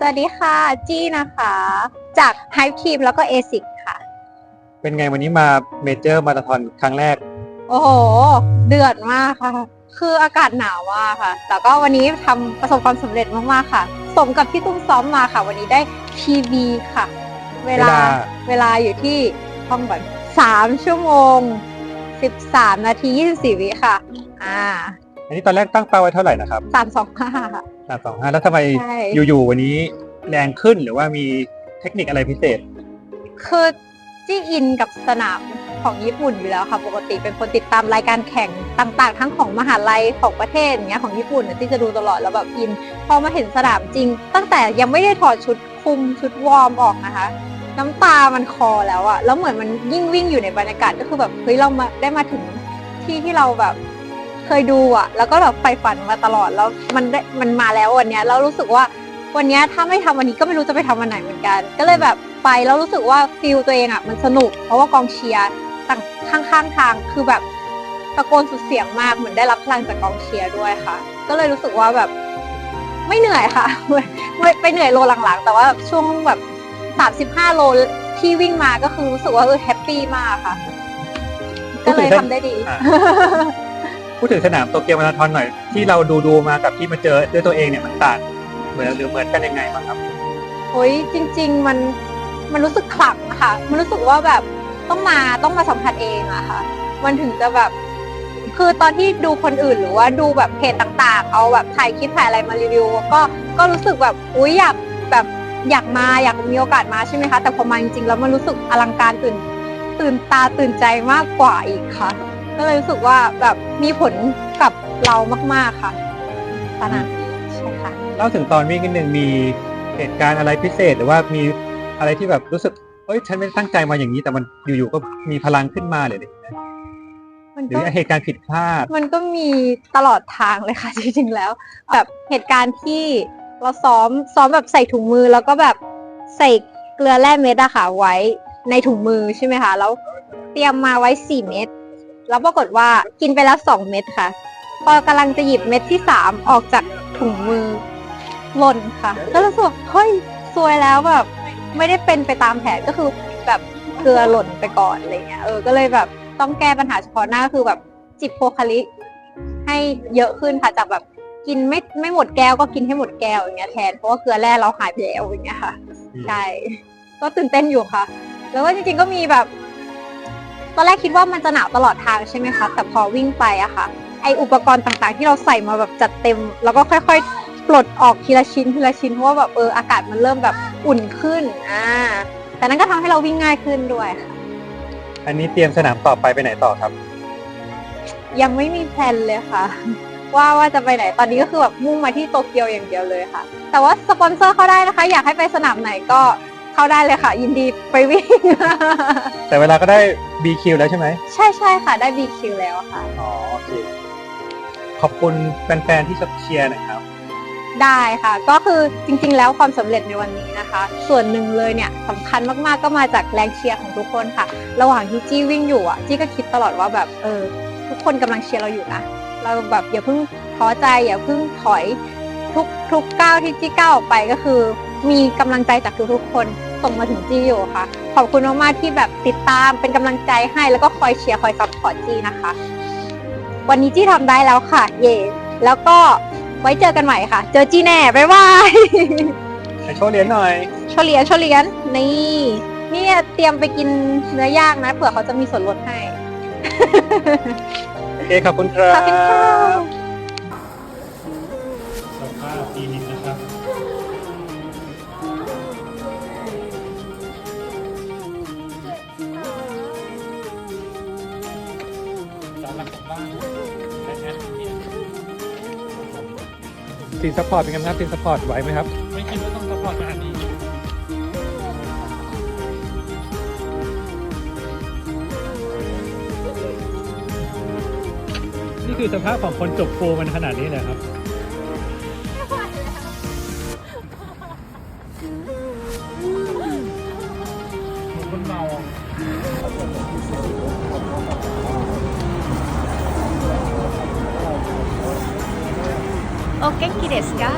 สวัสดีค่ะ จี้นะคะ จาก Hype Team แล้วก็ ASIC ค่ะ เป็นไงวันนี้มาเมเจอร์มาราธอนครั้งแรก โอ้โห เดือดมากค่ะ คืออากาศหนาวมากค่ะ แต่ก็วันนี้ทำประสบความสำเร็จมาก ๆ ค่ะ สมกับที่ตุ้มซ้อมมาค่ะ วันนี้ได้ PB ค่ะ เวลาเวลาเวลาอยู่ที่ห้องก่อน3ชั่วโมง 13 นาที 24 วิค่ะ อ่า อันนี้ตอนแรกตั้งเป้าไว้เท่าไหร่นะครับ325ค่ะสามสองห้าแล้วทำไมใช่ อยู่ๆวันนี้แรงขึ้นหรือว่ามีเทคนิคอะไรพิเศษ คือจี้อินกับสนามของญี่ปุ่นอยู่แล้วค่ะปกติเป็นคนติดตามรายการแข่งต่างๆ ทั้งของมหาลัยของประเทศอย่างเงี้ยของญี่ปุ่นเนี่ยที่จะดูตลอดแล้วแบบอิน พอมาเห็นสนามจริง ตั้งแต่ยังไม่ได้ถอดชุดคลุมชุดวอร์มออกนะคะ น้ำตามันคอแล้วอะแล้วเหมือนมันยิ่งวิ่งอยู่ในบรรยากาศก็คือแบบเฮ้ยเรามาได้มาถึงที่ที่เราแบบ เคยดูอะแล้วก็แบบใฝ่ฝันมาตลอดแล้วมันได้มันมาแล้ววันเนี้ยแล้วรู้สึกว่าวันเนี้ยถ้าไม่ทำวันนี้ก็ไม่รู้จะไปทำวันไหนเหมือนกัน ก็เลยแบบไปแล้วรู้สึกว่าฟิลตัวเองอะมันสนุก เพราะว่ากองเชียร์ต่างข้างๆทางคือแบบตะโกนสุดเสียงมากเหมือนได้รับพลังจากกองเชียร์ด้วยค่ะ ก็เลยรู้สึกว่าแบบไม่เหนื่อยค่ะไม่ไปเหนื่อยโลหลังๆ แต่ว่าแบบช่วงแบบสามสิบห้าโลที่วิ่งมาก็คือรู้สึกว่าเออแฮปปี้มากค่ะ ก็เลยทำได้ดีอะ พูดถึงสนามโตเกียวมาราธอนหน่อยที่เราดูดูมากับที่มาเจอด้วยตัวเองเนี่ยมันต่างเหมือนหรือเหมือนกันยังไงบ้างครับโอ้ยจริง ๆ มันมันรู้สึกขลังอะค่ะ มันรู้สึกว่าแบบต้องมาต้องมาสัมผัสเองอะค่ะ มันถึงจะแบบ คือตอนที่ดูคนอื่นหรือว่าดูแบบเพจต่างๆ เอาแบบถ่ายคลิปถ่ายอะไรมารีวิว ก็ก็รู้สึกแบบอุ้ยอยากแบบอยากมาอยากมีโอกาสมาใช่ไหมคะ แต่พอมาจริงๆแล้วมันรู้สึกอลังการตื่นตื่นตาตื่นใจมากกว่าอีกค่ะ ก็เลยรู้สึกว่าแบบมีผลกับเรามาก ๆค่ะสนามนี้ใช่ค่ะเล่าถึงตอนวิ่งนิดนึงมีเหตุการณ์อะไรพิเศษ หรือว่ามีอะไรที่แบบรู้สึกเอ้ยฉันไม่ได้ตั้งใจมาอย่างนี้ แต่มันอยู่ๆก็มีพลังขึ้นมาเลยดิมันหรืก็ อเหตุการณ์ผิดพลาด มันก็มีตลอดทางเลยค่ะ จริงๆแล้ว แบบเหตุการณ์ที่เราซ้อมซ้อมแบบใส่ถุงมือแล้วก็แบบใส่เกลือแร่เม็ดอะค่ะไว้ในถุงมือใช่ไหมคะแล้วเตรียมมาไว้สี่เม็ด แล้วปรากฏว่ากินไปแล้วสองเม็ดค่ะ พอกำลังจะหยิบเม็ดที่สามออกจากถุงมือหล่นค่ะก็รู้สึกว่าเฮ้ยซวยแล้วแบบไม่ได้เป็นไปตามแผนก็คือแบบเกลือหล่นไปก่อนอะไรเงี้ยเออก็เลยแบบต้องแก้ปัญหาเฉพาะหน้าคือแบบจิบโพคาลิให้เยอะขึ้นค่ะจากแบบกินไม่ไม่หมดแก้วก็กินให้หมดแก้วอย่างเงี้ยแทนเพราะว่าเกลือแร่เราหายไปแล้วอย่างเงี้ยค่ะใช่ก็ตื่นเต้นอยู่ค่ะ แล้วก็จริงๆก็มีแบบ ตอนแรกคิดว่ามันจะหนาวตลอดทางใช่ไหมคะแต่พอวิ่งไปอะค่ะ ไออุปกรณ์ต่างๆ ที่เราใส่มาแบบจัดเต็ม แล้วก็ค่อยๆ ปลดออกทีละชิ้นทีละชิ้นเพราะว่าแบบเอออากาศมันเริ่มแบบอุ่นขึ้นอ่าแต่นั้นก็ทำให้เราวิ่งง่ายขึ้นด้วยค่ะ อันนี้เตรียมสนามต่อไปไปไหนต่อครับ ยังไม่มีแพลนเลยค่ะ ว่าว่าจะไปไหนตอนนี้ก็คือแบบมุ่งมาที่โตเกียวอย่างเดียวเลยค่ะ แต่ว่าสปอนเซอร์เข้าได้นะคะ อยากให้ไปสนามไหนก็ เข้าได้เลยค่ะ ยินดีไปวิ่ง แต่เวลาก็ได้ BQ แล้วใช่ไหมใช่ใช่ค่ะ ได้ BQ แล้วค่ะ อ๋อโอเค ขอบคุณแฟนๆที่เชียร์หนะครับ ได้ค่ะ ก็คือจริงๆ แล้วความสำเร็จในวันนี้นะคะ ส่วนหนึ่งเลยเนี่ยสำคัญมากๆก็มาจากแรงเชียร์ของทุกคนค่ะ ระหว่างที่จี้วิ่งอยู่อะจี้ก็คิดตลอดว่าแบบเออทุกคนกำลังเชียร์เราอยู่นะเราแบบอย่าเพิ่งท้อใจอย่าเพิ่งถอยทุกทุกก้าวที่จี้ก้าวออกไปก็คือ มีกำลังใจจากทุกๆคนส่งมาถึงจี้อยู่ค่ะ ขอบคุณมากๆที่แบบติดตามเป็นกำลังใจให้แล้วก็คอยเชียร์คอยซัพพอร์ตจี้นะคะ วันนี้จี้ทำได้แล้วค่ะ เย่แล้วก็ไว้เจอกันใหม่ค่ะ เจอจี้แน่บ๊ายบายไปโชว์เหรียญหน่อย โชว์เหรียญโชว์เหรียญนี่เนี่ยเตรียมไปกินเนื้อย่างนะเผื่อเขาจะมีส่วนลดให้ โอเคขอบคุณครับขอบคุณค่ะส ตีนซัพพอร์ตเป็นไงบ้างครับตีนซัพพอร์ตไหวไหมครับ ไม่คิดว่าต้องซัพพอร์ตขนาดนี้นี่คือสภาพของคนจบโฟมันขนาดนี้เลยครับ โอเคกิเดสกา